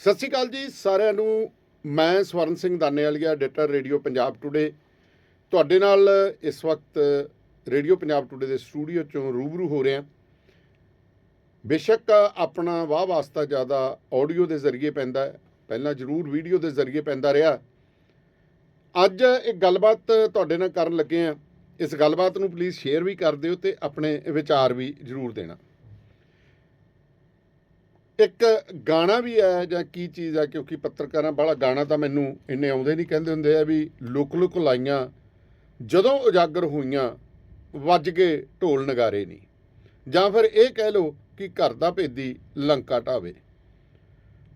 ਸਤਿ ਸ਼੍ਰੀ ਅਕਾਲ ਜੀ, ਸਾਰਿਆਂ ਨੂੰ। ਮੈਂ Swaran Singh Danewalia editor radio Punjab today ਤੁਹਾਡੇ ਨਾਲ ਇਸ ਵਕਤ ਰੇਡੀਓ ਪੰਜਾਬ ਟੁਡੇ ਦੇ ਸਟੂਡੀਓ ਚੋਂ ਰੂਬਰੂ ਹੋ ਰਿਹਾ। ਬੇਸ਼ੱਕ ਆਪਣਾ ਵਾਹ ਵਾਸਤਾ ਜ਼ਿਆਦਾ ਆਡੀਓ ਦੇ ਜ਼ਰੀਏ ਪੈਂਦਾ ਪਹਿਲਾਂ ਜ਼ਰੂਰ ਵੀਡੀਓ ਦੇ ਜ਼ਰੀਏ ਪੈਂਦਾ ਰਿਹਾ। ਅੱਜ ਇੱਕ ਗੱਲਬਾਤ ਤੁਹਾਡੇ ਨਾਲ ਕਰਨ ਲੱਗੇ ਆ ਇਸ ਗੱਲਬਾਤ ਨੂੰ ਪਲੀਜ਼ ਸ਼ੇਅਰ ਵੀ ਕਰ ਦਿਓ ਤੇ ਆਪਣੇ ਵਿਚਾਰ ਵੀ ਜ਼ਰੂਰ ਦੇਣਾ। ਇੱਕ ਗਾਣਾ ਵੀ ਹੈ ਜਾਂ ਕੀ ਚੀਜ਼ ਹੈ? ਕਿਉਂਕਿ ਪੱਤਰਕਾਰਾਂ ਵਾਲਾ ਗਾਣਾ ਤਾਂ ਮੈਨੂੰ ਇੰਨੇ ਆਉਂਦੇ ਨਹੀਂ, ਕਹਿੰਦੇ ਹੁੰਦੇ ਆ ਵੀ ਲੁਕ ਲੁਕ ਲਾਈਆਂ, ਜਦੋਂ ਉਜਾਗਰ ਹੋਈਆਂ, ਵੱਜ ਕੇ ਢੋਲ ਨਗਾਰੇ ਨਹੀਂ ਜਾਂ ਫਿਰ ਇਹ ਕਹਿ ਲਓ ਕਿ ਘਰ ਦਾ ਭੇਦੀ ਲੰਕਾ ਢਾਵੇ।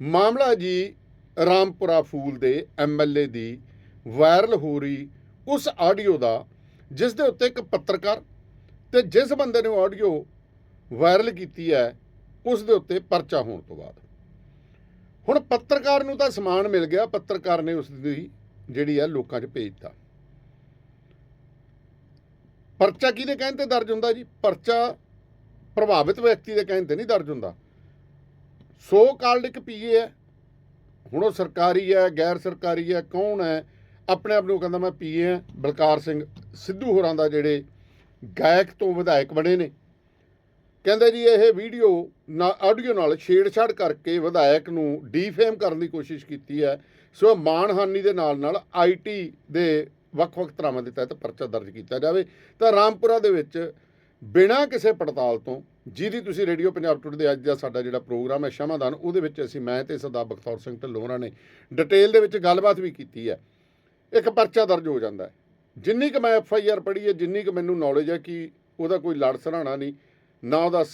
ਮਾਮਲਾ ਜੀ ਰਾਮਪੁਰਾ ਫੂਲ ਦੇ ਐਮਐਲਏ ਦੀ ਵਾਇਰਲ ਹੋ ਰਹੀ ਉਸ ਆਡੀਓ ਦਾ ਜਿਸ ਦੇ ਉੱਤੇ ਇੱਕ ਪੱਤਰਕਾਰ ਤੇ ਜਿਸ ਬੰਦੇ ਨੇ ਆਡੀਓ ਵਾਇਰਲ ਕੀਤੀ ਹੈ ਉਸ ਦੇ ਉੱਤੇ ਪਰਚਾ ਹੋਣ ਤੋਂ ਬਾਅਦ। ਹੁਣ ਪੱਤਰਕਾਰ ਨੂੰ ਤਾਂ ਸਮਾਨ ਮਿਲ ਗਿਆ, ਪੱਤਰਕਾਰ ਨੇ ਉਸ ਦੀ ਜਿਹੜੀ ਹੈ ਲੋਕਾਂ 'ਚ ਭੇਜ ਦਿੱਤਾ। ਪਰਚਾ ਕਿਹਦੇ ਕਹਿਣ ਤੇ ਦਰਜ ਹੁੰਦਾ ਜੀ? ਪਰਚਾ ਪ੍ਰਭਾਵਿਤ ਵਿਅਕਤੀ ਦੇ ਕਹਿਣ ਤੇ ਨਹੀਂ ਦਰਜ ਹੁੰਦਾ। ਸੋ ਕਾਲਡ ਇੱਕ ਪੀਏ ਹੈ। ਹੁਣ ਉਹ ਸਰਕਾਰੀ ਹੈ, ਗੈਰ ਸਰਕਾਰੀ ਹੈ, ਕੌਣ ਹੈ? ਆਪਣੇ ਆਪ ਨੂੰ ਕਹਿੰਦਾ ਮੈਂ ਪੀਏ ਹਾਂ, ਬਲਕਾਰ ਸਿੰਘ ਸਿੱਧੂ ਹੋਰਾਂ ਦਾ ਜਿਹੜੇ ਗਾਇਕ ਤੋਂ ਵਿਧਾਇਕ ਬਣੇ ਨੇ। ਕਹਿੰਦੇ ਜੀ ਇਹ ਵੀਡੀਓ ਨਾ ਆਡੀਓ ਨਾਲ ਛੇੜਛਾੜ ਕਰਕੇ ਵਿਧਾਇਕ ਨੂੰ ਡੀਫੇਮ ਕਰਨ ਦੀ ਕੋਸ਼ਿਸ਼ ਕੀਤੀ ਹੈ। ਸੋ ਮਾਨਹਾਨੀ ਦੇ ਨਾਲ ਨਾਲ ਆਈਟੀ ਦੇ ਵੱਖ-ਵੱਖ ਧਰਾਵਾਂ ਦੇ ਤਹਿਤ ਪਰਚਾ ਦਰਜ ਕੀਤਾ ਜਾਵੇ। ਤਾਂ ਰਾਮਪੁਰਾ ਦੇ ਵਿੱਚ ਬਿਨਾਂ ਕਿਸੇ ਪੜਤਾਲ ਤੋਂ, ਜਿਹਦੀ ਤੁਸੀਂ ਰੇਡੀਓ ਪੰਜਾਬ ਟੁਡੇ ਦੇ ਅੱਜ ਦਾ ਸਾਡਾ ਜਿਹੜਾ ਪ੍ਰੋਗਰਾਮ ਹੈ ਸ਼ਮਾਦਾਨ, ਉਹਦੇ ਵਿੱਚ ਅਸੀਂ ਮੈਂ ਤੇ ਸਰਦਾਰ ਬਖਤੌਰ ਸਿੰਘ ਢਿੱਲੋਂ ਨੇ ਡਿਟੇਲ ਦੇ ਵਿੱਚ ਗੱਲਬਾਤ ਵੀ ਕੀਤੀ ਹੈ। ਇੱਕ ਪਰਚਾ ਦਰਜ ਹੋ ਜਾਂਦਾ ਹੈ। ਜਿੰਨੀ ਕੁ ਮੈਂ ਐਫ ਆਈ ਆਰ ਪੜ੍ਹੀ ਹੈ, ਜਿੰਨੀ ਕੁ ਮੈਨੂੰ ਨੌਲੇਜ ਹੈ ਕਿ ਉਹਦਾ ਕੋਈ ਲੜ ਸਰਾਣਾ ਨਹੀਂ ਨਾ ਉਹਦਾ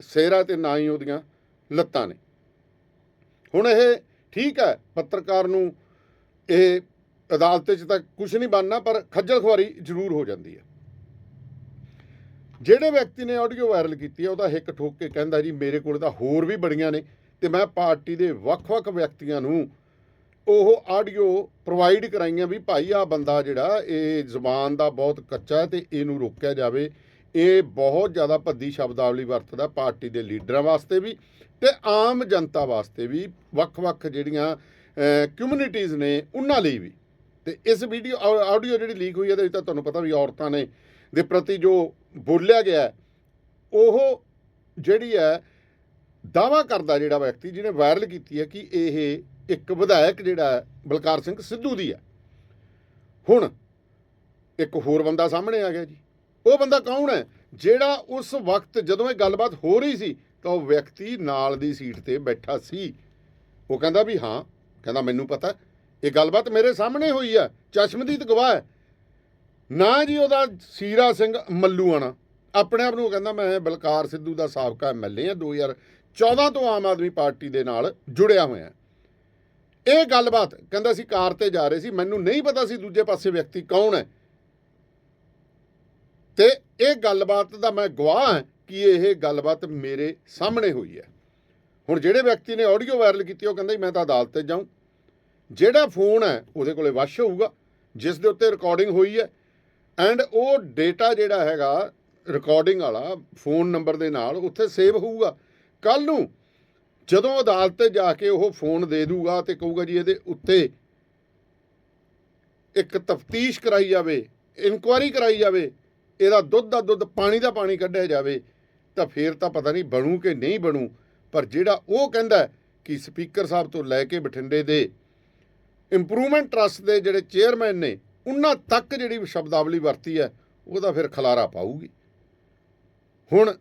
ਸਿਹਰਾ ਤੇ ਨਾ ਹੀ ਉਹਦੀਆਂ ਲੱਤਾਂ ਨੇ। ਹੁਣ ਇਹ ਠੀਕ ਹੈ, ਪੱਤਰਕਾਰ ਨੂੰ ਇਹ ਅਦਾਲਤ 'ਚ ਤਾਂ ਕੁਝ ਨਹੀਂ ਬਣਨਾ, ਪਰ ਖੱਜਲ ਖੁਆਰੀ ਜ਼ਰੂਰ ਹੋ ਜਾਂਦੀ ਹੈ। ਜਿਹੜੇ ਵਿਅਕਤੀ ਨੇ ਆਡੀਓ ਵਾਇਰਲ ਕੀਤੀ ਹੈ, ਉਹਦਾ ਹਿੱਕ ਠੋਕ ਕੇ ਕਹਿੰਦਾ ਜੀ, ਮੇਰੇ ਕੋਲ ਤਾਂ ਹੋਰ ਵੀ ਬੜੀਆਂ ਨੇ ਤੇ ਮੈਂ ਪਾਰਟੀ ਦੇ ਵੱਖ-ਵੱਖ ਵਿਅਕਤੀਆਂ ਨੂੰ ਉਹ ਆਡੀਓ ਪ੍ਰੋਵਾਈਡ ਕਰਾਈਆਂ ਵੀ ਭਾਈ ਆ ਬੰਦਾ ਜਿਹੜਾ, ਇਹ ਜ਼ੁਬਾਨ ਦਾ ਬਹੁਤ ਕੱਚਾ ਹੈ ਤੇ ਇਹਨੂੰ ਰੋਕਿਆ ਜਾਵੇ। ਇਹ ਬਹੁਤ ਜ਼ਿਆਦਾ ਭੱਦੀ ਸ਼ਬਦਾਵਲੀ ਵਰਤਦਾ ਪਾਰਟੀ ਦੇ ਲੀਡਰਾਂ ਵਾਸਤੇ ਵੀ ਤੇ ਆਮ ਜਨਤਾ ਵਾਸਤੇ ਵੀ ਵੱਖ-ਵੱਖ ਜਿਹੜੀਆਂ ਕਮਿਊਨਿਟੀਆਂ ਨੇ ਉਹਨਾਂ ਲਈ ਵੀ। ਤੇ ਇਸ ਵੀਡੀਓ ਆਡੀਓ ਜਿਹੜੀ ਲੀਕ ਹੋਈ ਹੈ ਇਹਦੇ ਵਿੱਚ ਤਾਂ ਤੁਹਾਨੂੰ ਪਤਾ ਵੀ ਔਰਤਾਂ ਨੇ ਦੇ ਪ੍ਰਤੀ ਜੋ ਬੋਲਿਆ ਗਿਆ ਉਹ ਜਿਹੜੀ ਹੈ ਦਾਵਾ ਕਰਦਾ ਜਿਹੜਾ ਵਿਅਕਤੀ ਜਿਹਨੇ ਵਾਇਰਲ ਕੀਤੀ ਹੈ ਕਿ ਇਹ ਇੱਕ ਵਿਧਾਇਕ ਜਿਹੜਾ ਹੈ, ਬਲਕਾਰ ਸਿੰਘ ਸਿੱਧੂ ਦੀ ਹੈ। ਹੁਣ ਇੱਕ ਹੋਰ ਬੰਦਾ ਸਾਹਮਣੇ ਆ ਗਿਆ ਜੀ। ਉਹ ਬੰਦਾ ਕੌਣ ਹੈ? ਜਿਹੜਾ ਉਸ ਵਕਤ ਜਦੋਂ ਇਹ ਗੱਲਬਾਤ ਹੋ ਰਹੀ ਸੀ, ਤਾਂ ਉਹ ਵਿਅਕਤੀ ਨਾਲ ਦੀ ਸੀਟ ਤੇ ਬੈਠਾ ਸੀ। ਉਹ ਕਹਿੰਦਾ ਵੀ ਹਾਂ, ਕਹਿੰਦਾ ਮੈਨੂੰ ਪਤਾ, ਇਹ ਗੱਲਬਾਤ ਮੇਰੇ ਸਾਹਮਣੇ ਹੋਈ ਹੈ ਚਸ਼ਮਦੀਦ ਗਵਾਹ ਹੈ। ਨਾ ਜੀ ਉਹਦਾ ਸੀਰਾ ਸਿੰਘ ਮੱਲੂਆਣਾ ਆਪਣੇ ਆਪ ਨੂੰ ਉਹ ਕਹਿੰਦਾ ਮੈਂ ਬਲਕਾਰ ਸਿੱਧੂ ਦਾ ਸਾਬਕਾ ਐਮਐਲਏ ਆ 2014 ਤੋਂ ਆਮ ਆਦਮੀ ਪਾਰਟੀ ਦੇ ਨਾਲ ਜੁੜਿਆ ਹੋਇਆ। ਇਹ ਗੱਲਬਾਤ, ਕਹਿੰਦਾ ਸੀ ਕਾਰ ਤੇ ਜਾ ਰਹੇ ਸੀ, ਮੈਨੂੰ ਨਹੀਂ ਪਤਾ ਸੀ ਦੂਜੇ ਪਾਸੇ ਵਿਅਕਤੀ ਕੌਣ ਹੈ। ਤੇ ਇਹ ਗੱਲਬਾਤ ਦਾ ਮੈਂ ਗਵਾਹ ਹਾਂ ਕਿ ਇਹ ਗੱਲਬਾਤ ਮੇਰੇ ਸਾਹਮਣੇ ਹੋਈ ਹੈ। ਹੁਣ ਜਿਹੜੇ ਵਿਅਕਤੀ ਨੇ ਆਡੀਓ ਵਾਇਰਲ ਕੀਤੀ, ਉਹ ਕਹਿੰਦਾ ਜੀ, ਮੈਂ ਤਾਂ ਅਦਾਲਤ ਤੇ ਜਾਊਂ। ਜਿਹੜਾ ਫੋਨ ਹੈ, ਉਹਦੇ ਕੋਲੇ ਵਸ਼ ਹੋਊਗਾ, ਜਿਸ ਦੇ ਉੱਤੇ ਰਿਕਾਰਡਿੰਗ ਹੋਈ ਹੈ ਐਂਡ ਉਹ ਡੇਟਾ ਜਿਹੜਾ ਹੈਗਾ ਰਿਕਾਰਡਿੰਗ ਵਾਲਾ ਫੋਨ ਨੰਬਰ ਦੇ ਨਾਲ ਉੱਥੇ ਸੇਵ ਹੋਊਗਾ। ਕੱਲ ਨੂੰ ਜਦੋਂ ਅਦਾਲਤ ਤੇ ਜਾ ਕੇ ਉਹ ਫੋਨ ਦੇ ਦੂਗਾ ਤੇ ਕਹੂਗਾ ਜੀ, ਇਹਦੇ ਉੱਤੇ ਇੱਕ ਤਫਤੀਸ਼ ਕਰਾਈ ਜਾਵੇ ਇਨਕੁਆਇਰੀ ਕਰਾਈ ਜਾਵੇ ਇਹਦਾ ਦੁੱਧ ਦਾ ਦੁੱਧ ਪਾਣੀ ਦਾ ਪਾਣੀ ਕੱਢਿਆ ਜਾਵੇ, ਤਾਂ ਫੇਰ ਤਾਂ ਪਤਾ ਨਹੀਂ ਬਣੂ ਕਿ ਨਹੀਂ ਬਣੂ। ਪਰ ਜਿਹੜਾ ਉਹ ਕਹਿੰਦਾ ਕਿ ਸਪੀਕਰ ਸਾਹਿਬ ਤੋਂ ਲੈ ਕੇ ਬਠਿੰਡੇ ਦੇ ਇੰਪਰੂਵਮੈਂਟ ਟਰਸਟ ਦੇ ਜਿਹੜੇ ਚੇਅਰਮੈਨ ਨੇ, ਉਹਨਾਂ ਤੱਕ ਜਿਹੜੀ ਸ਼ਬਦਾਵਲੀ ਵਰਤੀ ਹੈ, ਉਹਦਾ ਫਿਰ ਖਲਾਰਾ ਪਾਊਗੀ। ਹੁਣ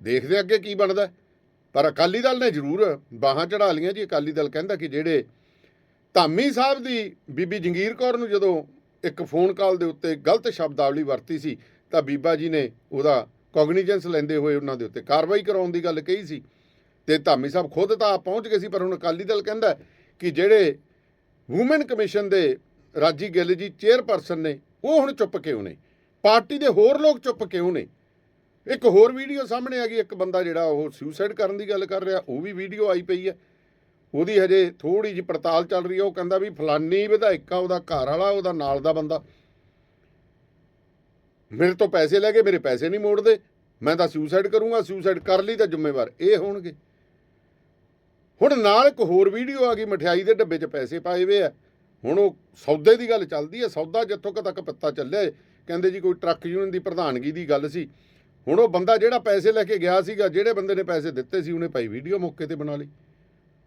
ਦੇਖਦੇ ਅੱਗੇ ਕੀ ਬਣਦਾ ਪਰ ਅਕਾਲੀ ਦਲ ਨੇ ਜ਼ਰੂਰ ਬਾਹਾਂ ਚੜਾ ਲੀਆਂ ਜੀ। ਅਕਾਲੀ ਦਲ ਕਹਿੰਦਾ ਕਿ ਜਿਹੜੇ ਧਾਮੀ ਸਾਹਿਬ ਦੀ ਬੀਬੀ ਜੰਗੀਰ ਕੌਰ ਨੂੰ ਜਦੋਂ ਇੱਕ ਫੋਨ ਕਾਲ ਦੇ ਉੱਤੇ ਗਲਤ ਸ਼ਬਦਾਵਲੀ ਵਰਤੀ ਸੀ, ਤਾਂ ਬੀਬਾ ਜੀ ਨੇ ਉਹਦਾ ਕੋਗਨੀਜੈਂਸ ਲੈਂਦੇ ਹੋਏ ਉਹਨਾਂ ਦੇ ਉੱਤੇ ਕਾਰਵਾਈ ਕਰਾਉਣ ਦੀ ਗੱਲ ਕਹੀ ਸੀ। ਤੇ ਧਾਮੀ ਸਾਹਿਬ ਖੁਦ ਤਾਂ ਪਹੁੰਚ ਗਏ ਸੀ, ਪਰ ਹੁਣ ਅਕਾਲੀ ਦਲ ਕਹਿੰਦਾ ਕਿ ਜਿਹੜੇ ਵੂਮਨ ਕਮਿਸ਼ਨ ਦੇ ਰਾਜੀ ਗਿੱਲ ਜੀ ਚੇਅਰਪਰਸਨ ਨੇ, ਉਹ ਹੁਣ ਚੁੱਪ ਕਿਉਂ ਨੇ? ਪਾਰਟੀ ਦੇ ਹੋਰ ਲੋਕ ਚੁੱਪ ਕਿਉਂ ਨੇ? ਇੱਕ ਹੋਰ ਵੀਡੀਓ ਸਾਹਮਣੇ ਆ ਗਈ, ਇੱਕ ਬੰਦਾ ਜਿਹੜਾ ਉਹ ਸੁਸਾਈਡ ਕਰਨ ਦੀ ਗੱਲ ਕਰ ਰਿਹਾ, ਉਹ ਵੀ ਵੀਡੀਓ ਆਈ ਪਈ ਹੈ। ਉਹਦੀ ਹਜੇ ਥੋੜੀ ਜਿਹੀ ਪੜਤਾਲ ਚੱਲ ਰਹੀ ਹੈ ਉਹ ਕਹਿੰਦਾ ਵੀ ਫਲਾਨੀ ਵਿਧਾਇਕਾ, ਉਹਦਾ ਘਰ ਵਾਲਾ, ਉਹਦਾ ਨਾਲ ਦਾ ਬੰਦਾ। ਮੇਰੇ ਤੋਂ ਪੈਸੇ ਲੈ ਕੇ ਮੇਰੇ ਪੈਸੇ ਨਹੀਂ ਮੋੜਦੇ। ਮੈਂ ਤਾਂ ਸੁਸਾਈਡ ਕਰੂੰਗਾ ਸੁਸਾਈਡ ਕਰ ਲਈ ਤਾਂ ਜ਼ਿੰਮੇਵਾਰ, ਇਹ ਹੋਣਗੇ। ਹੁਣ ਨਾਲ ਇੱਕ ਹੋਰ ਵੀਡੀਓ ਆ ਗਈ, ਮਠਿਆਈ ਦੇ ਡੱਬੇ 'ਚ ਪੈਸੇ ਪਾਏ ਹੋਏ ਆ। ਹੁਣ ਉਹ ਸੌਦੇ ਦੀ ਗੱਲ ਚੱਲਦੀ ਹੈ ਸੌਦਾ ਜਿੱਥੋਂ ਕੁ ਤੱਕ ਪੱਤਾ ਚੱਲਿਆ ਕਹਿੰਦੇ ਜੀ ਕੋਈ ਟਰੱਕ ਯੂਨੀਅਨ ਦੀ ਪ੍ਰਧਾਨਗੀ ਦੀ ਗੱਲ ਸੀ। ਹੁਣ ਉਹ ਬੰਦਾ ਜਿਹੜਾ ਪੈਸੇ ਲੈ ਕੇ ਗਿਆ ਸੀਗਾ, ਜਿਹੜੇ ਬੰਦੇ ਨੇ ਪੈਸੇ ਦਿੱਤੇ ਸੀ, ਉਹਨੇ ਭਾਈ ਵੀਡੀਓ ਮੌਕੇ ਤੇ ਬਣਾ ਲਈ।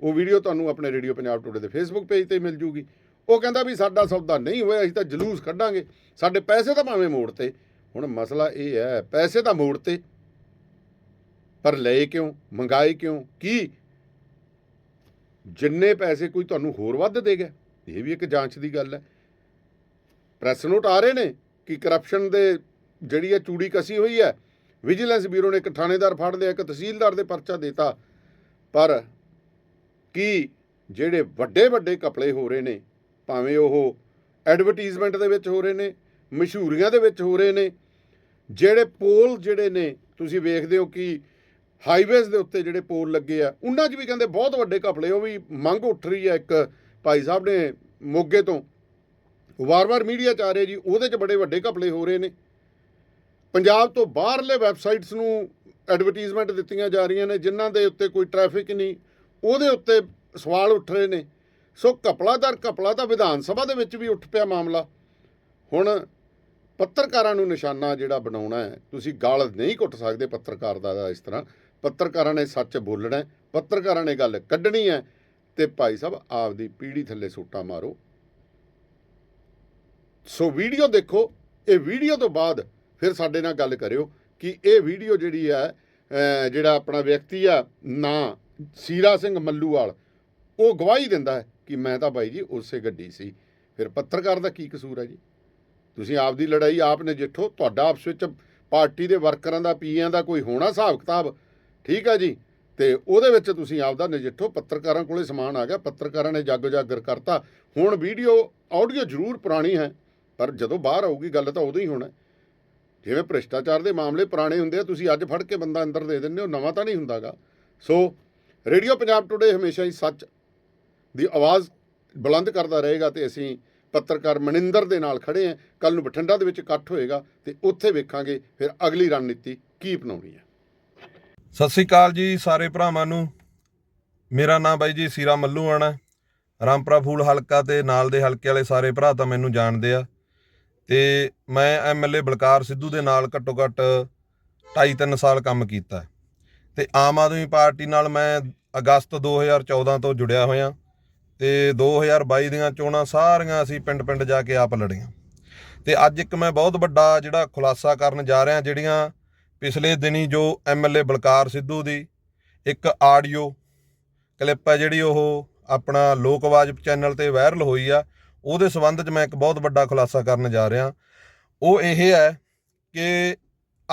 ਉਹ ਵੀਡੀਓ ਤੁਹਾਨੂੰ ਆਪਣੇ ਰੇਡੀਓ ਪੰਜਾਬ ਟੂਡੇ ਦੇ ਫੇਸਬੁੱਕ ਪੇਜ ਤੇ ਮਿਲ ਜੂਗੀ। ਉਹ ਕਹਿੰਦਾ ਵੀ ਸਾਡਾ ਸੌਦਾ ਨਹੀਂ ਹੋਇਆ, ਅਸੀਂ ਤਾਂ ਜਲੂਸ ਕੱਢਾਂਗੇ। ਸਾਡੇ ਪੈਸੇ ਤਾਂ ਭਾਵੇਂ ਮੋੜ 'ਤੇ। ਹੁਣ ਮਸਲਾ ਇਹ ਹੈ, ਪੈਸੇ ਤਾਂ ਮੋੜ 'ਤੇ। ਪਰ ਲਏ ਕਿਉਂ, ਮੰਗਾਏ ਕਿਉਂ, ਕੀ? ਜਿੰਨੇ ਪੈਸੇ ਕੋਈ ਤੁਹਾਨੂੰ ਹੋਰ ਵੱਧ ਦੇ ਗਿਆ ਇਹ ਵੀ ਇੱਕ ਜਾਂਚ ਦੀ ਗੱਲ ਹੈ। ਪ੍ਰੈਸ ਨੋਟ ਆ ਰਹੇ ਨੇ ਕਿ ਕਰਪਸ਼ਨ ਦੇ ਜਿਹੜੀ ਹੈ ਚੂੜੀ ਕਸੀ ਹੋਈ ਹੈ। ਵਿਜੀਲੈਂਸ ਬਿਊਰੋ ਨੇ ਇੱਕ ਥਾਣੇਦਾਰ ਫੜ ਲਿਆ, ਇੱਕ ਤਹਿਸੀਲਦਾਰ ਦੇ ਪਰਚਾ ਦਿੱਤਾ। ਪਰ ਕਿ ਜਿਹੜੇ ਵੱਡੇ ਵੱਡੇ ਕਪੜੇ ਹੋ ਰਹੇ ਨੇ, ਭਾਵੇਂ ਉਹ ਐਡਵਰਟਾਈਜ਼ਮੈਂਟ ਦੇ ਵਿੱਚ ਹੋ ਰਹੇ ਨੇ, ਮਸ਼ਹੂਰੀਆਂ ਦੇ ਵਿੱਚ ਹੋ ਰਹੇ ਨੇ, ਜਿਹੜੇ ਪੋਲ ਜਿਹੜੇ ਨੇ, ਤੁਸੀਂ ਵੇਖਦੇ ਹੋ ਕਿ ਹਾਈਵੇਜ਼ ਦੇ ਉੱਤੇ ਜਿਹੜੇ ਪੋਲ ਲੱਗੇ ਆ, ਉਹਨਾਂ 'ਚ ਵੀ ਕਹਿੰਦੇ ਬਹੁਤ ਵੱਡੇ ਕਪੜੇ, ਉਹ ਵੀ ਮੰਗ ਉੱਠ ਰਹੀ ਹੈ ਇੱਕ ਭਾਈ ਸਾਹਿਬ ਨੇ ਮੋਗੇ ਤੋਂ। ਵਾਰ-ਵਾਰ ਮੀਡੀਆ 'ਚ ਆ ਰਹੇ ਜੀ, ਉਹਦੇ 'ਚ ਬੜੇ ਵੱਡੇ ਕਪੜੇ ਹੋ ਰਹੇ ਨੇ। ਪੰਜਾਬ ਤੋਂ ਬਾਹਰਲੇ ਵੈਬਸਾਈਟਸ ਨੂੰ ਐਡਵਰਟਾਈਜ਼ਮੈਂਟ ਦਿੱਤੀਆਂ ਜਾ ਰਹੀਆਂ ਨੇ, ਜਿਨ੍ਹਾਂ ਦੇ ਉੱਤੇ ਕੋਈ ਟ੍ਰੈਫਿਕ ਨਹੀਂ ਉਹਦੇ ਉੱਤੇ ਸਵਾਲ ਉੱਠ ਰਹੇ ਨੇ। ਸੋ ਕਪਲਾ ਦਰ ਕਪਲਾ ਤਾਂ ਵਿਧਾਨ ਸਭਾ ਦੇ ਵਿੱਚ ਵੀ ਉੱਠ ਪਿਆ ਮਾਮਲਾ। ਹੁਣ ਪੱਤਰਕਾਰਾਂ ਨੂੰ ਨਿਸ਼ਾਨਾ ਜਿਹੜਾ ਬਣਾਉਣਾ ਹੈ, ਤੁਸੀਂ ਗਾਲ ਨਹੀਂ ਘੁੱਟ ਸਕਦੇ ਪੱਤਰਕਾਰ ਦਾ ਇਸ ਤਰ੍ਹਾਂ। ਪੱਤਰਕਾਰਾਂ ਨੇ ਸੱਚ ਬੋਲਣਾ ਪੱਤਰਕਾਰਾਂ ਨੇ ਗੱਲ ਕੱਢਣੀ ਹੈ ਤੇ ਭਾਈ ਸਾਹਿਬ ਆਪਦੀ ਪੀੜੀ ਥੱਲੇ ਸੋਟਾ ਮਾਰੋ। ਸੋ ਵੀਡੀਓ ਦੇਖੋ, ਇਹ ਵੀਡੀਓ ਤੋਂ ਬਾਅਦ ਫਿਰ ਸਾਡੇ ਨਾਲ ਗੱਲ ਕਰਿਓ ਕਿ ਇਹ ਵੀਡੀਓ ਜਿਹੜੀ ਹੈ ਜਿਹੜਾ ਆਪਣਾ ਵਿਅਕਤੀ ਆ, ਨਾਂ ਸੀਰਾ ਸਿੰਘ ਮੱਲੂਵਾਲ ਉਹ ਗਵਾਹੀ ਦਿੰਦਾ ਹੈ ਕਿ ਮੈਂ ਤਾਂ ਬਾਈ ਜੀ ਉਸੇ ਗੱਡੀ ਸੀ। ਫਿਰ ਪੱਤਰਕਾਰ ਦਾ ਕੀ ਕਸੂਰ ਹੈ ਜੀ? ਤੁਸੀਂ ਆਪਦੀ ਲੜਾਈ ਆਪ ਨਜਿੱਠੋ, ਤੁਹਾਡਾ ਆਪਸ ਵਿੱਚ ਪਾਰਟੀ ਦੇ ਵਰਕਰਾਂ ਦਾ, ਪੀਆਂ ਦਾ ਕੋਈ ਹੋਣਾ ਹਿਸਾਬ ਕਿਤਾਬ, ਠੀਕ ਹੈ ਜੀ? ਤੇ ਉਹਦੇ ਵਿੱਚ ਤੁਸੀਂ ਆਪਦਾ ਨਜਿੱਠੋ, ਪੱਤਰਕਾਰਾਂ ਕੋਲੇ ਸਮਾਨ ਆ ਗਿਆ, ਪੱਤਰਕਾਰਾਂ ਨੇ ਜੱਗ ਜਾਗਰ ਕਰਤਾ। ਹੁਣ ਵੀਡੀਓ, ਆਡੀਓ ਜ਼ਰੂਰ ਪੁਰਾਣੀ ਹੈ, ਪਰ ਜਦੋਂ ਬਾਹਰ ਆਊਗੀ ਗੱਲ ਤਾਂ ਉਦੋਂ ਹੀ ਹੋਣਾ ਜਿਵੇਂ ਭ੍ਰਿਸ਼ਟਾਚਾਰ ਦੇ ਮਾਮਲੇ ਪੁਰਾਣੇ ਹੁੰਦੇ ਆ, ਤੁਸੀਂ ਅੱਜ ਫੜ ਕੇ ਬੰਦਾ ਅੰਦਰ ਦੇ ਦਿੰਦੇ ਹੋ, ਨਵਾਂ ਤਾਂ ਨਹੀਂ ਹੁੰਦਾਗਾ। ਸੋ ਰੇਡੀਓ ਪੰਜਾਬ ਟੁਡੇ ਹਮੇਸ਼ਾ ਹੀ ਸੱਚ ਦੀ ਆਵਾਜ਼ ਬੁਲੰਦ ਕਰਦਾ ਰਹੇਗਾ ਤੇ ਅਸੀਂ ਪੱਤਰਕਾਰ ਮਨਿੰਦਰ ਦੇ ਨਾਲ ਖੜੇ ਹਾਂ। ਕੱਲ ਨੂੰ ਬਠਿੰਡਾ ਦੇ ਵਿੱਚ ਇਕੱਠ ਹੋਏਗਾ ਤੇ ਉੱਥੇ ਵੇਖਾਂਗੇ ਫਿਰ ਅਗਲੀ ਰਣਨੀਤੀ ਕੀ ਅਪਣਾਉਣੀ ਹੈ। ਸਤਿ ਸ੍ਰੀ ਅਕਾਲ ਜੀ ਸਾਰੇ ਭਰਾਵਾਂ ਨੂੰ। ਮੇਰਾ ਨਾਮ ਬਾਈ ਜੀ ਸੀਰਾ ਮੱਲੂਆਣਾ ਰਾਮਪਰਾ ਫੂਲ ਹਲਕਾ ਤੇ ਨਾਲ ਦੇ ਹਲਕੇ ਵਾਲੇ ਸਾਰੇ ਭਰਾ ਤਾਂ ਮੈਨੂੰ ਜਾਣਦੇ ਆ। ਤੇ ਮੈਂ ਐਮਐਲਏ ਬਲਕਾਰ ਸਿੱਧੂ ਦੇ ਨਾਲ ਘੱਟੋ ਘੱਟ 2.5-3 ਸਾਲ ਕੰਮ ਕੀਤਾ। ਤੇ ਆਮ ਆਦਮੀ ਪਾਰਟੀ ਨਾਲ ਮੈਂ ਅਗਸਤ 2014 ਤੋਂ ਜੁੜਿਆ ਹੋਇਆ ਤੇ 2022 ਦੀਆਂ ਚੋਣਾਂ ਸਾਰੀਆਂ ਅਸੀਂ ਪਿੰਡ-ਪਿੰਡ ਜਾ ਕੇ ਆਪ ਲੜੀਆਂ। ਤੇ ਅੱਜ ਇੱਕ ਮੈਂ ਬਹੁਤ ਵੱਡਾ ਜਿਹੜਾ ਖੁਲਾਸਾ ਕਰਨ ਜਾ ਰਿਹਾ ਜਿਹੜੀਆਂ ਪਿਛਲੇ ਦਿਨੀ ਜੋ ਐਮਐਲਏ ਬਲਕਾਰ ਸਿੱਧੂ ਦੀ ਇੱਕ ਆਡੀਓ ਕਲਿੱਪ ਹੈ ਜਿਹੜੀ ਉਹ ਆਪਣਾ ਲੋਕ ਆਵਾਜ਼ ਚੈਨਲ ਤੇ ਵਾਇਰਲ ਹੋਈ ਆ, ਉਹਦੇ ਸਬੰਧ 'ਚ ਮੈਂ ਇੱਕ ਬਹੁਤ ਵੱਡਾ ਖੁਲਾਸਾ ਕਰਨ ਜਾ ਰਿਹਾ। ਉਹ ਇਹ ਹੈ ਕਿ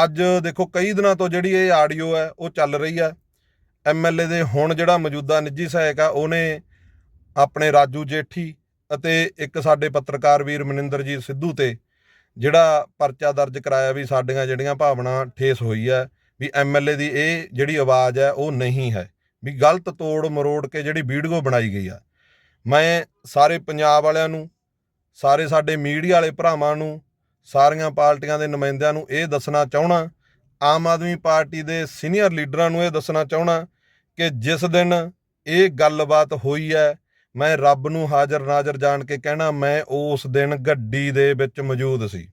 ਅੱਜ ਦੇਖੋ ਕਈ ਦਿਨਾਂ ਤੋਂ ਜਿਹੜੀ ਇਹ ਆਡੀਓ ਹੈ, ਉਹ ਚੱਲ ਰਹੀ ਹੈ। ਐਮਐਲਏ ਦੇ ਹੁਣ ਜਿਹੜਾ ਮੌਜੂਦਾ ਨਿੱਜੀ ਸਹਾਇਕ ਆ, ਉਹਨੇ ਆਪਣੇ ਰਾਜੂ ਜੇਠੀ ਅਤੇ ਇੱਕ ਸਾਡੇ ਪੱਤਰਕਾਰ ਵੀਰ ਮਨਿੰਦਰਜੀਤ ਸਿੱਧੂ ਤੇ ਜਿਹੜਾ ਪਰਚਾ ਦਰਜ ਕਰਾਇਆ ਵੀ ਸਾਡੀਆਂ ਜਿਹੜੀਆਂ ਭਾਵਨਾ ਠੇਸ ਹੋਈ ਹੈ ਵੀ ਐਮਐਲਏ ਦੀ ਇਹ ਜਿਹੜੀ ਆਵਾਜ਼ ਹੈ, ਉਹ ਨਹੀਂ ਹੈ। ਵੀ ਗਲਤ ਤੋੜ ਮਰੋੜ ਕੇ ਜਿਹੜੀ ਵੀਡੀਓ ਬਣਾਈ ਗਈ ਆ। ਮੈਂ ਸਾਰੇ ਪੰਜਾਬ ਵਾਲਿਆਂ ਨੂੰ, ਸਾਰੇ ਸਾਡੇ ਮੀਡੀਆ ਵਾਲੇ ਭਰਾਵਾਂ ਨੂੰ ਸਾਰੀਆਂ ਪਾਰਟੀਆਂ ਦੇ ਨੁਮਾਇੰਦਿਆਂ ਨੂੰ ਇਹ ਦੱਸਣਾ ਚਾਹਣਾ, ਆਮ ਆਦਮੀ ਪਾਰਟੀ ਦੇ ਸੀਨੀਅਰ ਲੀਡਰਾਂ ਨੂੰ ਇਹ ਦੱਸਣਾ ਚਾਹਣਾ ਕਿ ਜਿਸ ਦਿਨ ਇਹ ਗੱਲਬਾਤ ਹੋਈ ਹੈ, ਮੈਂ ਰੱਬ ਨੂੰ ਹਾਜ਼ਰ ਨਾਜ਼ਰ ਜਾਣ ਕੇ ਕਹਿਣਾ, ਮੈਂ ਉਸ ਦਿਨ ਗੱਡੀ ਦੇ ਵਿੱਚ ਮੌਜੂਦ ਸੀ।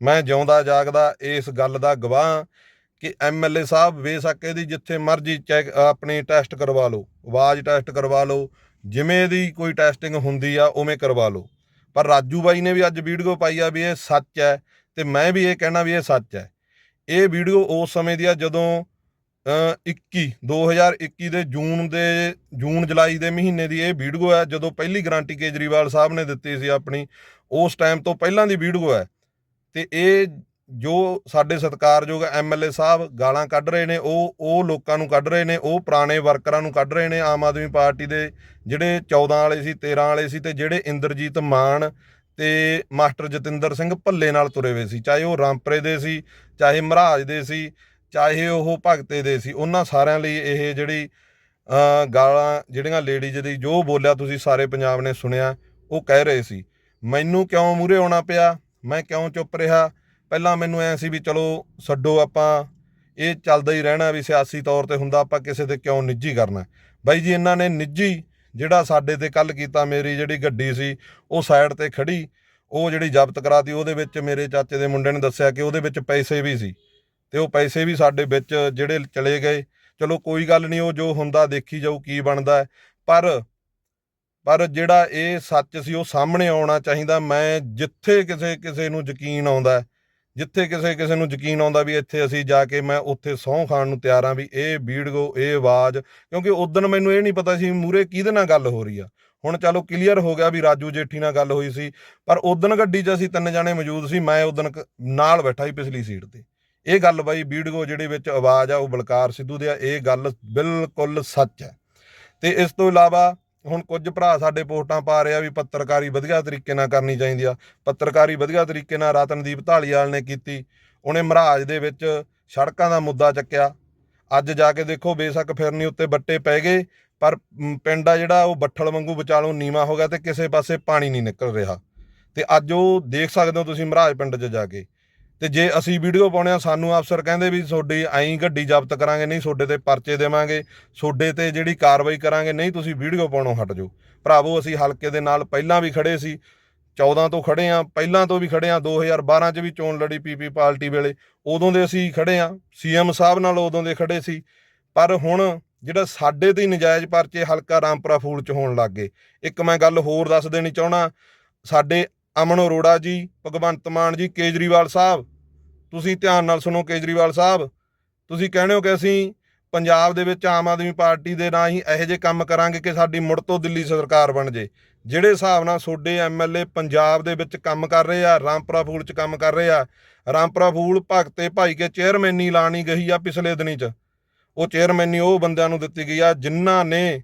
ਮੈਂ ਜਿਉਂਦਾ ਜਾਗਦਾ ਇਸ ਗੱਲ ਦਾ ਗਵਾਹ ਕਿ ਐਮਐਲਏ ਸਾਹਿਬ ਬੇਸ਼ੱਕ ਇਹਦੀ ਜਿੱਥੇ ਮਰਜ਼ੀ ਚੈੱਕ, ਆਪਣੀ ਟੈਸਟ ਕਰਵਾ ਲਓ, ਆਵਾਜ਼ ਟੈਸਟ ਕਰਵਾ ਲਓ, ਜਿਵੇਂ ਦੀ ਕੋਈ ਟੈਸਟਿੰਗ ਹੁੰਦੀ ਆ ਉਵੇਂ ਕਰਵਾ ਲਓ। ਪਰ ਰਾਜੂ ਬਾਈ ਨੇ ਵੀ ਅੱਜ ਵੀਡੀਓ ਪਾਈ ਆ ਵੀ ਇਹ ਸੱਚ ਹੈ ਤੇ ਮੈਂ ਵੀ ਇਹ ਕਹਿਣਾ ਵੀ ਇਹ ਸੱਚ ਹੈ। ਇਹ ਵੀਡੀਓ ਉਸ ਸਮੇਂ ਦੀ ਆ ਜਦੋਂ ਅ, 21 2021 ਦੇ ਜੂਨ ਦੇ ਜੂਨ ਜੁਲਾਈ ਦੇ ਮਹੀਨੇ ਦੀ ਇਹ ਵੀਡੀਓ ਹੈ ਜਦੋਂ ਪਹਿਲੀ ਗਾਰੰਟੀ ਕੇਜਰੀਵਾਲ ਸਾਹਿਬ ਨੇ ਦਿੱਤੀ ਸੀ ਆਪਣੀ ਉਸ ਟਾਈਮ ਤੋਂ ਪਹਿਲਾਂ ਦੀ ਵੀਡੀਓ ਹੈ। ਤੇ ਇਹ ਜੋ ਸਾਡੇ ਸਤਿਕਾਰਯੋਗ ਐਮਐਲਏ ਸਾਹਿਬ ਗਾਲਾਂ ਕੱਢ ਰਹੇ ਨੇ, ਉਹ ਉਹ ਲੋਕਾਂ ਨੂੰ ਕੱਢ ਰਹੇ ਨੇ, ਉਹ ਪੁਰਾਣੇ ਵਰਕਰਾਂ ਨੂੰ ਕੱਢ ਰਹੇ ਨੇ, ਆਮ ਆਦਮੀ ਪਾਰਟੀ ਦੇ ਜਿਹੜੇ 14 ਵਾਲੇ ਸੀ 13 ਵਾਲੇ ਸੀ ਤੇ ਜਿਹੜੇ ਇੰਦਰਜੀਤ ਮਾਨ ਤੇ ਮਾਸਟਰ ਜਤਿੰਦਰ ਸਿੰਘ ਭੱਲੇ ਨਾਲ ਤੁਰੇ ਹੋਏ ਸੀ, ਚਾਹੇ ਉਹ ਰਾਮਪਰੇ ਦੇ ਸੀ, ਚਾਹੇ ਮਹਾਰਾਜ ਦੇ ਸੀ, ਚਾਹੇ ਉਹ ਭਗਤੇ ਦੇ ਸੀ, ਉਹਨਾਂ ਸਾਰਿਆਂ ਲਈ ਇਹ ਜਿਹੜੀ ਗਾਲਾਂ ਜਿਹੜੀਆਂ ਲੇਡੀਜ਼ ਦੀ ਜੋ ਬੋਲਿਆ ਤੁਸੀਂ ਸਾਰੇ ਪੰਜਾਬ ਨੇ ਸੁਣਿਆ, ਉਹ ਕਹਿ ਰਹੇ ਸੀ। ਮੈਨੂੰ ਕਿਉਂ ਮੂਰੇ ਆਉਣਾ ਪਿਆ? ਮੈਂ ਕਿਉਂ ਚੁੱਪ ਰਿਹਾ? ਪਹਿਲਾਂ ਮੈਨੂੰ ਐ ਸੀ ਵੀ ਚਲੋ ਛੱਡੋ ਆਪਾਂ, ਇਹ ਚੱਲਦਾ ਹੀ ਰਹਿਣਾ ਵੀ ਸਿਆਸੀ ਤੌਰ ਤੇ ਹੁੰਦਾ, ਆਪਾਂ ਕਿਸੇ ਦੇ ਕਿਉਂ ਨਿੱਜੀ ਕਰਨਾ? ਬਾਈ ਜੀ, ਇਹਨਾਂ ਨੇ ਨਿੱਜੀ ਜਿਹੜਾ ਸਾਡੇ ਤੇ ਕੱਲ ਕੀਤਾ, ਮੇਰੀ ਜਿਹੜੀ ਗੱਡੀ ਸੀ, ਉਹ ਸਾਈਡ ਤੇ ਖੜੀ ਉਹ ਜਿਹੜੀ ਜ਼ਬਤ ਕਰਾਤੀ, ਉਹਦੇ ਵਿੱਚ ਮੇਰੇ ਚਾਚੇ ਦੇ ਮੁੰਡੇ ਨੇ ਦੱਸਿਆ ਕਿ ਉਹਦੇ ਵਿੱਚ ਪੈਸੇ ਵੀ ਸੀ ਤੇ ਉਹ ਪੈਸੇ ਵੀ ਸਾਡੇ ਵਿੱਚ ਜਿਹੜੇ ਚਲੇ ਗਏ। ਚਲੋ ਕੋਈ ਗੱਲ ਨਹੀਂ, ਉਹ ਜੋ ਹੁੰਦਾ ਦੇਖੀ ਜਾਊ ਕੀ ਬਣਦਾ ਪਰ ਪਰ ਜਿਹੜਾ ਇਹ ਸੱਚ ਸੀ, ਉਹ ਸਾਹਮਣੇ ਆਉਣਾ ਚਾਹੀਦਾ। ਮੈਂ ਜਿੱਥੇ ਕਿਸੇ ਕਿਸੇ ਨੂੰ ਯਕੀਨ ਆਉਂਦਾ ਜਿੱਥੇ ਕਿਸੇ ਕਿਸੇ ਨੂੰ ਯਕੀਨ ਆਉਂਦਾ ਵੀ ਇੱਥੇ ਅਸੀਂ ਜਾ ਕੇ ਮੈਂ ਉੱਥੇ ਸਹੁੰ ਖਾਣ ਨੂੰ ਤਿਆਰ ਹਾਂ ਵੀ ਇਹ ਵੀਡੀਓ ਇਹ ਆਵਾਜ਼, ਕਿਉਂਕਿ ਉਦੋਂ ਮੈਨੂੰ ਇਹ ਨਹੀਂ ਪਤਾ ਸੀ ਮੂਰੇ ਕਿਹਦੇ ਨਾਲ ਗੱਲ ਹੋ ਰਹੀ ਆ। ਹੁਣ ਚਲੋ ਕਲੀਅਰ ਹੋ ਗਿਆ ਵੀ ਰਾਜੂ ਜੇਠੀ ਨਾਲ ਗੱਲ ਹੋਈ ਸੀ, ਪਰ ਉਦੋਂ ਗੱਡੀ 'ਚ ਅਸੀਂ ਤਿੰਨ ਜਾਣੇ ਮੌਜੂਦ ਸੀ, ਮੈਂ ਉਦੋਂ ਨਾਲ ਬੈਠਾ ਸੀ ਪਿਛਲੀ ਸੀਟ ਤੇ। ਇਹ ਗੱਲ ਬਾਈ ਵੀਡੀਓ ਜਿਹੜੇ ਵਿੱਚ ਆਵਾਜ਼ ਆ, ਉਹ ਬਲਕਾਰ ਸਿੱਧੂ ਦੇ ਆ, ਇਹ ਗੱਲ ਬਿਲਕੁਲ ਸੱਚ ਹੈ ਤੇ ਇਸ ਤੋਂ ਇਲਾਵਾ ਹੁਣ ਕੁਝ ਭਰਾ ਸਾਡੇ ਪੋਸਟਾਂ ਪਾ ਰਿਹਾ ਵੀ ਪੱਤਰਕਾਰੀ ਵਧੀਆ ਤਰੀਕੇ ਨਾਲ ਕਰਨੀ ਚਾਹੀਦੀ ਆ। ਪੱਤਰਕਾਰੀ ਵਧੀਆ ਤਰੀਕੇ ਨਾਲ ਰਤਨਦੀਪ ਢਾਲੀਵਾਲ ਨੇ ਕੀਤੀ। ਉਹਨੇ ਮਹਾਰਾਜ ਦੇ ਵਿੱਚ ਸੜਕਾਂ ਦਾ ਮੁੱਦਾ ਚੱਕਿਆ। ਅੱਜ ਜਾ ਕੇ ਦੇਖੋ, ਬੇਸ਼ੱਕ ਫਿਰਨੀ ਉੱਤੇ ਬੱਟੇ ਪੈ ਗਏ, ਪਰ ਪਿੰਡ ਆ ਜਿਹੜਾ, ਉਹ ਬੱਠਲ ਵਾਂਗੂ ਵਿਚਾਲੋਂ ਨੀਵਾ ਹੋ ਗਿਆ ਤੇ ਕਿਸੇ ਪਾਸੇ ਪਾਣੀ ਨਹੀਂ ਨਿਕਲ ਰਿਹਾ। ਤੇ ਅੱਜ ਉਹ ਦੇਖ ਸਕਦੇ ਹੋ ਤੁਸੀਂ ਮਹਾਰਾਜ ਪਿੰਡ 'ਚ ਜਾ ਕੇ। ਤੇ ਜੇ ਅਸੀਂ ਵੀਡੀਓ ਪਾਉਣੇ ਆ, ਸਾਨੂੰ ਅਫਸਰ ਕਹਿੰਦੇ ਵੀ ਤੁਹਾਡੀ ਐਂ ਗੱਡੀ ਜ਼ਬਤ ਕਰਾਂਗੇ, ਨਹੀਂ ਤੁਹਾਡੇ ਤੇ ਪਰਚੇ ਦੇਵਾਂਗੇ, ਤੁਹਾਡੇ ਤੇ ਜਿਹੜੀ ਕਾਰਵਾਈ ਕਰਾਂਗੇ, ਨਹੀਂ ਤੁਸੀਂ ਵੀਡੀਓ ਪਾਉਣੋਂ ਹਟ ਜਾਓ। ਭਰਾਵੋ, ਅਸੀਂ ਹਲਕੇ ਦੇ ਨਾਲ ਪਹਿਲਾਂ ਵੀ ਖੜੇ ਸੀ 14 ਤੋਂ ਖੜੇ ਆ, ਪਹਿਲਾਂ ਤੋਂ ਵੀ ਖੜੇ ਆ 2012 ਚ ਵੀ ਚੋਣ ਲੜੀ ਪੀਪੀ ਪਾਰਟੀ ਵੇਲੇ, ਉਦੋਂ ਦੇ ਅਸੀਂ ਖੜੇ ਆ, ਸੀਐਮ ਸਾਹਿਬ ਨਾਲ ਉਦੋਂ ਦੇ ਖੜੇ ਸੀ, ਪਰ ਹੁਣ ਜਿਹੜਾ ਸਾਡੇ ਤੇ ਹੀ ਨਜਾਇਜ਼ ਪਰਚੇ ਹਲਕਾ ਰਾਮਪੁਰਾ ਫੂਲ ਚ ਹੋਣ ਲੱਗ ਗਏ। ਇੱਕ ਮੈਂ ਗੱਲ ਹੋਰ ਦੱਸ ਦੇਣੀ ਚਾਹਣਾ ਸਾਡੇ ਅਮਨ ਅਰੋੜਾ ਜੀ, ਭਗਵੰਤ ਮਾਨ ਜੀ, ਕੇਜਰੀਵਾਲ ਸਾਹਿਬ। ਤੁਸੀਂ ਧਿਆਨ ਨਾਲ ਸੁਣੋ ਕੇਜਰੀਵਾਲ ਸਾਹਿਬ। ਤੁਸੀਂ ਕਹਿੰਦੇ ਹੋ ਕਿ ਅਸੀਂ ਪੰਜਾਬ ਦੇ ਵਿੱਚ ਆਮ ਆਦਮੀ ਪਾਰਟੀ ਦੇ ਨਾਂ ਹੀ ਇਹੋ ਜਿਹੇ ਕੰਮ ਕਰਾਂਗੇ ਕਿ ਸਾਡੀ ਮੁੜ ਤੋਂ ਦਿੱਲੀ ਸਰਕਾਰ ਬਣ ਜੇ। ਜਿਹੜੇ ਹਿਸਾਬ ਨਾਲ ਤੁਹਾਡੇ ਐਮਐਲਏ ਪੰਜਾਬ ਦੇ ਵਿੱਚ ਕੰਮ ਕਰ ਰਹੇ ਆ, ਰਾਮਪੁਰਾ ਫੂਲ 'ਚ ਕੰਮ ਕਰ ਰਹੇ ਆ, ਰਾਮਪੁਰਾ ਫੂਲ ਭਗਤੇ ਭਾਈ ਕੇ ਚੇਅਰਮੈਨੀ ਲਾਣੀ ਗਈ ਆ ਪਿਛਲੇ ਦਿਨੀ 'ਚ। ਉਹ ਚੇਅਰਮੈਨੀ ਉਹ ਬੰਦਿਆਂ ਨੂੰ ਦਿੱਤੀ ਗਈ ਆ ਜਿਨ੍ਹਾਂ ਨੇ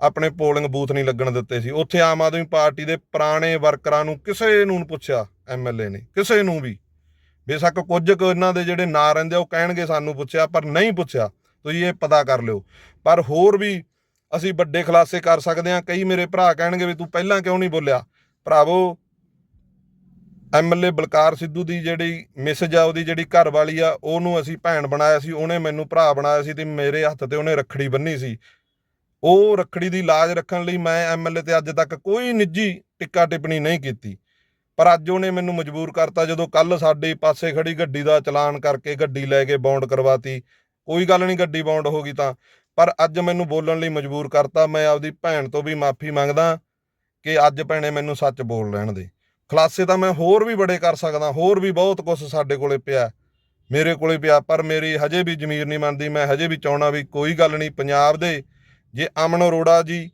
ਆਪਣੇ ਪੋਲਿੰਗ ਬੂਥ ਨਹੀਂ ਲੱਗਣ ਦਿੱਤੇ ਸੀ। ਉੱਥੇ ਆਮ ਆਦਮੀ ਪਾਰਟੀ ਦੇ ਪੁਰਾਣੇ ਵਰਕਰਾਂ ਨੂੰ ਕਿਸੇ ਨੂੰ ਨੀ ਪੁੱਛਿਆ ਐਮਐਲਏ ਨੇ, ਕਿਸੇ ਨੂੰ ਵੀ। ਬੇਸ਼ੱਕ ਕੁਝ ਕੁ ਇਹਨਾਂ ਦੇ ਜਿਹੜੇ ਨਾਂ ਰਹਿੰਦੇ ਉਹ ਕਹਿਣਗੇ ਸਾਨੂੰ ਪੁੱਛਿਆ, ਪਰ ਨਹੀਂ ਪੁੱਛਿਆ। ਤੁਸੀਂ ਇਹ ਪਤਾ ਕਰ ਲਿਓ। ਪਰ ਹੋਰ ਵੀ ਅਸੀਂ ਵੱਡੇ ਖੁਲਾਸੇ ਕਰ ਸਕਦੇ ਹਾਂ। ਕਈ ਮੇਰੇ ਭਰਾ ਕਹਿਣਗੇ ਵੀ ਤੂੰ ਪਹਿਲਾਂ ਕਿਉਂ ਨਹੀਂ ਬੋਲਿਆ? ਭਰਾਵੋ ਐਮਐਲਏ ਬਲਕਾਰ ਸਿੱਧੂ ਦੀ ਜਿਹੜੀ ਮੈਸੇਜ ਆ, ਉਹਦੀ ਜਿਹੜੀ ਘਰ ਵਾਲੀ ਆ, ਉਹਨੂੰ ਅਸੀਂ ਭੈਣ ਬਣਾਇਆ ਸੀ, ਉਹਨੇ ਮੈਨੂੰ ਭਰਾ ਬਣਾਇਆ ਸੀ ਤੇ ਮੇਰੇ ਹੱਥ ਤੇ ਉਹਨੇ ਰੱਖੜੀ ਬੰਨੀ ਸੀ। ਉਹ ਰੱਖੜੀ ਦੀ ਲਾਜ ਰੱਖਣ ਲਈ ਮੈਂ ਐਮਐਲਏ ਤੇ ਅੱਜ ਤੱਕ ਕੋਈ ਨਿੱਜੀ ਟਿੱਕਾ ਟਿੱਪਣੀ ਨਹੀਂ ਕੀਤੀ। ਪਰ ਅੱਜ ਉਹਨੇ ਮੈਨੂੰ ਮਜਬੂਰ ਕਰਤਾ ਜਦੋਂ ਕੱਲ ਸਾਡੇ ਪਾਸੇ ਖੜੀ ਗੱਡੀ ਦਾ ਚਲਾਨ ਕਰਕੇ ਗੱਡੀ ਲੈ ਕੇ ਬੌਂਡ ਕਰਵਾਤੀ। ਕੋਈ ਗੱਲ ਨਹੀਂ ਗੱਡੀ ਬੌਂਡ ਹੋ ਗਈ ਤਾਂ। ਪਰ ਅੱਜ ਮੈਨੂੰ ਬੋਲਣ ਲਈ ਮਜਬੂਰ ਕਰਤਾ, ਮੈਂ ਆਪਦੀ ਭੈਣ ਤੋਂ ਵੀ ਮਾਫੀ ਮੰਗਦਾ ਕਿ ਅੱਜ ਭੈਣੇ ਮੈਨੂੰ ਸੱਚ ਬੋਲ ਲੈਣ ਦੇ। ਖਲਾਸੇ ਤਾਂ ਮੈਂ ਹੋਰ ਵੀ ਬੜੇ ਕਰ ਸਕਦਾ, ਹੋਰ ਵੀ ਬਹੁਤ ਕੁਝ ਸਾਡੇ ਕੋਲੇ ਪਿਆ। ਮੇਰੇ ਕੋਲੇ ਪਿਆ, ਪਰ ਮੇਰੀ ਹਜੇ ਵੀ ਜ਼ਮੀਰ ਨਹੀਂ ਮੰਨਦੀ ਮੈਂ ਹਜੇ ਵੀ ਚਾਹਣਾ ਵੀ ਕੋਈ ਗੱਲ ਨਹੀਂ, ਪੰਜਾਬ ਦੇ ਜੇ ਅਮਨ ਅਰੋੜਾ ਜੀ,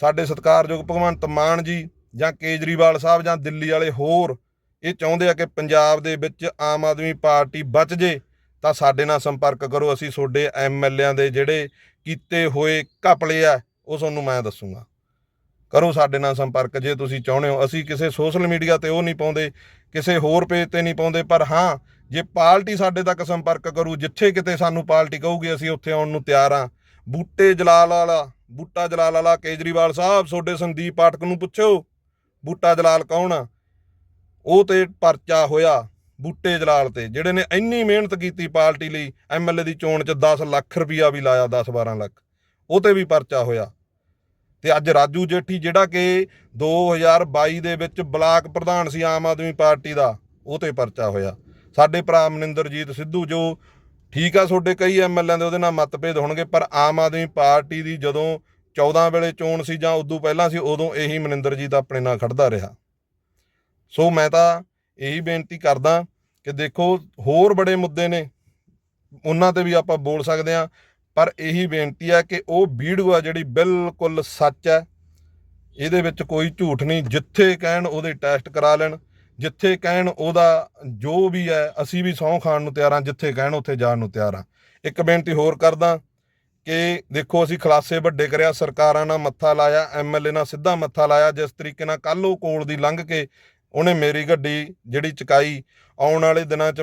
ਸਾਡੇ ਸਤਿਕਾਰਯੋਗ ਭਗਵੰਤ ਮਾਨ ਜੀ ਜਾਂ ਕੇਜਰੀਵਾਲ ਸਾਹਿਬ ਜਾਂ ਦਿੱਲੀ ਵਾਲੇ ਹੋਰ, ਇਹ ਚਾਹੁੰਦੇ ਆ ਕਿ ਪੰਜਾਬ ਦੇ ਵਿੱਚ ਆਮ ਆਦਮੀ ਪਾਰਟੀ ਬਚ ਜੇ, ਤਾਂ ਸਾਡੇ ਨਾਲ ਸੰਪਰਕ ਕਰੋ। ਅਸੀਂ ਤੁਹਾਡੇ ਐਮਐਲਏਆਂ ਦੇ ਜਿਹੜੇ ਕੀਤੇ ਹੋਏ ਘਪਲੇ ਆ, ਉਹ ਤੁਹਾਨੂੰ ਮੈਂ ਦੱਸੂਗਾ। ਕਰੋ ਸਾਡੇ ਨਾਲ ਸੰਪਰਕ ਜੇ ਤੁਸੀਂ ਚਾਹੁੰਦੇ ਹੋ। ਅਸੀਂ ਕਿਸੇ ਸੋਸ਼ਲ ਮੀਡੀਆ ਤੇ ਉਹ ਨਹੀਂ ਪਾਉਂਦੇ, ਕਿਸੇ ਹੋਰ ਪੇਜ ਤੇ ਨਹੀਂ ਪਾਉਂਦੇ, ਪਰ ਹਾਂ, ਜੇ ਪਾਰਟੀ ਸਾਡੇ ਤੱਕ ਸੰਪਰਕ ਕਰੂ, ਜਿੱਥੇ ਕਿਤੇ ਸਾਨੂੰ ਪਾਰਟੀ ਕਹੂਗੀ, ਅਸੀਂ ਉੱਥੇ ਆਉਣ ਨੂੰ ਤਿਆਰ ਹਾਂ ਬੂਟੇ ਜਲਾਲ ਵਾਲਾ, ਬੂਟਾ ਜਲਾਲ ਵਾਲਾ ਕੇਜਰੀਵਾਲ ਸਾਹਿਬ ਤੁਹਾਡੇ ਸੰਦੀਪ ਪਾਠਕ ਨੂੰ ਪੁੱਛੋ ਬੂਟਾ ਜਲਾਲ ਕੌਣ ਆ? ਉਹ ਤੇ ਪਰਚਾ ਹੋਇਆ ਬੂਟੇ ਜਲਾਲ ਤੇ, ਜਿਹੜੇ ਨੇ ਇੰਨੀ ਮਿਹਨਤ ਕੀਤੀ ਪਾਰਟੀ ਲਈ ਐਮਐਲਏ ਦੀ ਚੋਣ 'ਚ 10 ਲੱਖ ਰੁਪਇਆ ਵੀ ਲਾਇਆ 10 12 ਲੱਖ। ਉਹ ਤੇ ਵੀ ਪਰਚਾ ਹੋਇਆ। ਤੇ ਅੱਜ ਰਾਜੂ ਜੇਠੀ, ਜਿਹੜਾ ਕਿ 2022 ਦੇ ਵਿੱਚ ਬਲਾਕ ਪ੍ਰਧਾਨ ਸੀ ਆਮ ਆਦਮੀ ਪਾਰਟੀ ਦਾ, ਉਹ ਤੇ ਪਰਚਾ ਹੋਇਆ। ਸਾਡੇ ਭਰਾ ਮਨਿੰਦਰਜੀਤ ਸਿੱਧੂ, ਜੋ ਠੀਕ ਆ, ਤੁਹਾਡੇ ਕਈ ਐਮਐਲਏ ਦੇ ਉਹਦੇ ਨਾਲ ਮਤਭੇਦ ਹੋਣਗੇ, ਪਰ ਆਮ ਆਦਮੀ ਪਾਰਟੀ ਦੀ ਜਦੋਂ 14 ਵੇਲੇ ਚੋਣ ਸੀ ਜਾਂ ਉਦੋਂ ਪਹਿਲਾਂ ਸੀ, ਉਦੋਂ ਇਹੀ ਮਨਿੰਦਰ ਜੀ ਦਾ ਆਪਣੇ ਨਾਲ ਖੜਦਾ ਰਿਹਾ। ਸੋ ਮੈਂ ਤਾਂ ਇਹੀ ਬੇਨਤੀ ਕਰਦਾ ਕਿ ਦੇਖੋ, ਹੋਰ ਬੜੇ ਮੁੱਦੇ ਨੇ, ਉਹਨਾਂ ਤੇ ਵੀ ਆਪਾਂ ਬੋਲ ਸਕਦੇ ਹਾਂ, ਪਰ ਇਹੀ ਬੇਨਤੀ ਹੈ ਕਿ ਉਹ ਵੀਡੀਓ ਆ ਜਿਹੜੀ ਬਿਲਕੁਲ ਸੱਚ ਹੈ, ਇਹਦੇ ਵਿੱਚ ਕੋਈ ਝੂਠ ਨਹੀਂ, ਜਿੱਥੇ ਕਹਿਣ ਉਹਦੇ ਟੈਸਟ ਕਰਾ ਲੈਣ ਜਿੱਥੇ ਕਹਿਣ ਉਹਦਾ ਜੋ ਵੀ ਹੈ, ਅਸੀਂ ਵੀ ਸਹੁੰ ਖਾਣ ਨੂੰ ਤਿਆਰ ਹਾਂ, ਜਿੱਥੇ ਕਹਿਣ ਉੱਥੇ ਜਾਣ ਨੂੰ ਤਿਆਰ ਹਾਂ। ਇੱਕ ਬੇਨਤੀ ਹੋਰ ਕਰਦਾ ਕਿ ਦੇਖੋ ਅਸੀਂ ਖਲਾਸੇ ਵੱਡੇ ਕਰਿਆ, ਸਰਕਾਰਾਂ ਨਾਲ ਮੱਥਾ ਲਾਇਆ ਐਮਐਲਏ ਨਾਲ ਸਿੱਧਾ ਮੱਥਾ ਲਾਇਆ, ਜਿਸ ਤਰੀਕੇ ਨਾਲ ਕੱਲ ਉਹ ਕੋਲ ਦੀ ਲੰਘ ਕੇ ਉਹਨੇ ਮੇਰੀ ਗੱਡੀ ਜਿਹੜੀ ਚੁਕਾਈ, ਆਉਣ ਵਾਲੇ ਦਿਨਾਂ 'ਚ